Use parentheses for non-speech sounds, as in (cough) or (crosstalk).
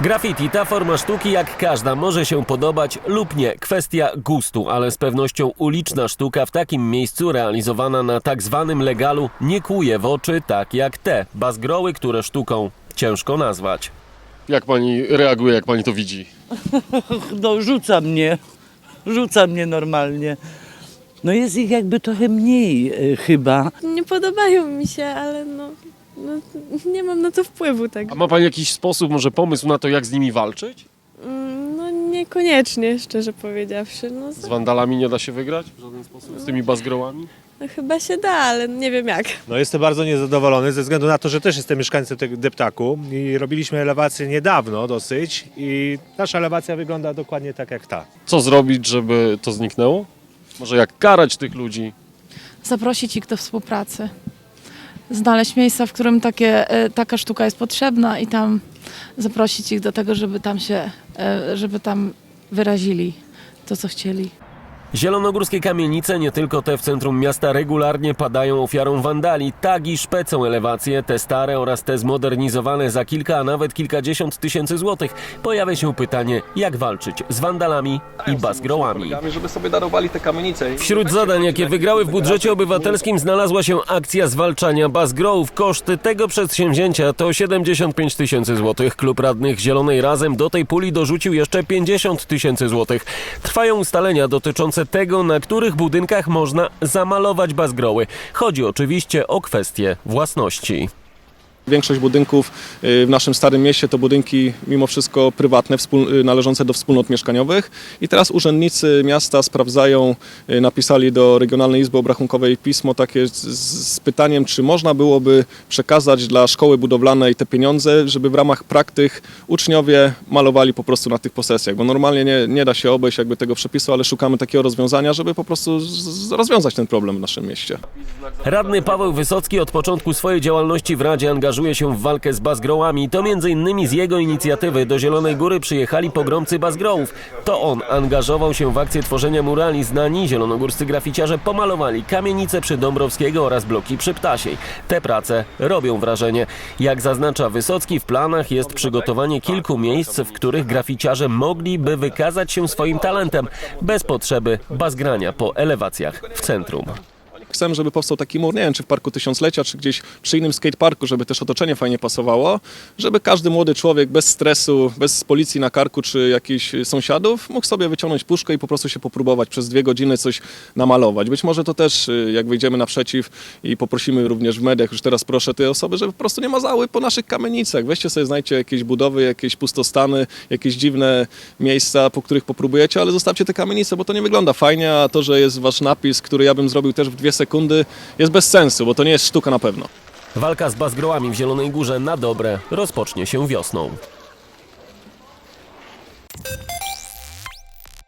Graffiti, ta forma sztuki jak każda może się podobać lub nie. Kwestia gustu, ale z pewnością uliczna sztuka w takim miejscu realizowana na tak zwanym legalu nie kłuje w oczy tak jak te bazgroły, które sztuką ciężko nazwać. Jak pani reaguje, jak pani to widzi? (laughs) No rzuca mnie, rzuca mnie normalnie. No jest ich jakby trochę mniej e, chyba. Nie podobają mi się, ale no, no nie mam na to wpływu tak. A ma pani jakiś sposób, może pomysł na to, jak z nimi walczyć? Mm, No niekoniecznie, szczerze powiedziawszy. No, Z wandalami nie da się wygrać w żaden sposób? Z tymi bazgrołami? no chyba się da, ale nie wiem jak. No jestem bardzo niezadowolony ze względu na to, że też jestem mieszkańcem tego deptaku i robiliśmy elewację niedawno dosyć i nasza elewacja wygląda dokładnie tak jak ta. Co zrobić, żeby to zniknęło? Może jak karać tych ludzi? zaprosić ich do współpracy. Znaleźć miejsca, w którym takie, e, taka sztuka jest potrzebna i tam zaprosić ich do tego, żeby tam się, e, żeby tam wyrazili to, co chcieli. Zielonogórskie kamienice, nie tylko te w centrum miasta, regularnie padają ofiarą wandali. Tagi szpecą elewacje, te stare oraz te zmodernizowane za kilka, a nawet kilkadziesiąt tysięcy złotych. Pojawia się pytanie, jak walczyć z wandalami i bazgrołami. żeby sobie darowali te kamienice. Wśród zadań, jakie wygrały w budżecie obywatelskim, znalazła się akcja zwalczania bazgrołów. Koszty tego przedsięwzięcia to 75 tysięcy złotych. Klub radnych Zielonej Razem do tej puli dorzucił jeszcze 50 tysięcy złotych. Trwają ustalenia dotyczące tego, na których budynkach można zamalować bazgroły. Chodzi oczywiście o kwestię własności. Większość budynków y, w naszym starym mieście to budynki mimo wszystko prywatne, y, należące do wspólnot mieszkaniowych. I teraz urzędnicy miasta sprawdzają, y, napisali do Regionalnej Izby Obrachunkowej pismo takie z, z pytaniem, czy można byłoby przekazać dla szkoły budowlanej te pieniądze, żeby w ramach praktyk uczniowie malowali po prostu na tych posesjach. Bo normalnie nie, nie da się obejść jakby tego przepisu, ale szukamy takiego rozwiązania, żeby po prostu z, rozwiązać ten problem w naszym mieście. Radny Paweł Wysocki od początku swojej działalności w Radzie angażuje się w walkę z bazgrołami. To m.in. z jego inicjatywy do Zielonej Góry przyjechali pogromcy bazgrołów. To on angażował się w akcję tworzenia murali. Znani zielonogórscy graficiarze pomalowali kamienice przy Dąbrowskiego oraz bloki przy Ptasiej. Te prace robią wrażenie. Jak zaznacza Wysocki, w planach jest przygotowanie kilku miejsc, w których graficiarze mogliby wykazać się swoim talentem bez potrzeby bazgrania po elewacjach w centrum. Chcemy, żeby powstał taki mur, nie wiem, czy w Parku Tysiąclecia, czy gdzieś przy innym skateparku, żeby też otoczenie fajnie pasowało, żeby każdy młody człowiek bez stresu, bez policji na karku, czy jakichś sąsiadów mógł sobie wyciągnąć puszkę i po prostu się popróbować przez dwie godziny coś namalować. Być może to też, y, jak wyjdziemy naprzeciw i poprosimy również w mediach, już teraz proszę te osoby, żeby po prostu nie mazały po naszych kamienicach. Weźcie sobie, znajdźcie jakieś budowy, jakieś pustostany, jakieś dziwne miejsca, po których popróbujecie, ale zostawcie te kamienice, bo to nie wygląda fajnie, a to, że jest wasz napis, który ja bym zrobił też w dwie sekundy, jest bez sensu, bo to nie jest sztuka na pewno. Walka z bazgrołami w Zielonej Górze na dobre rozpocznie się wiosną.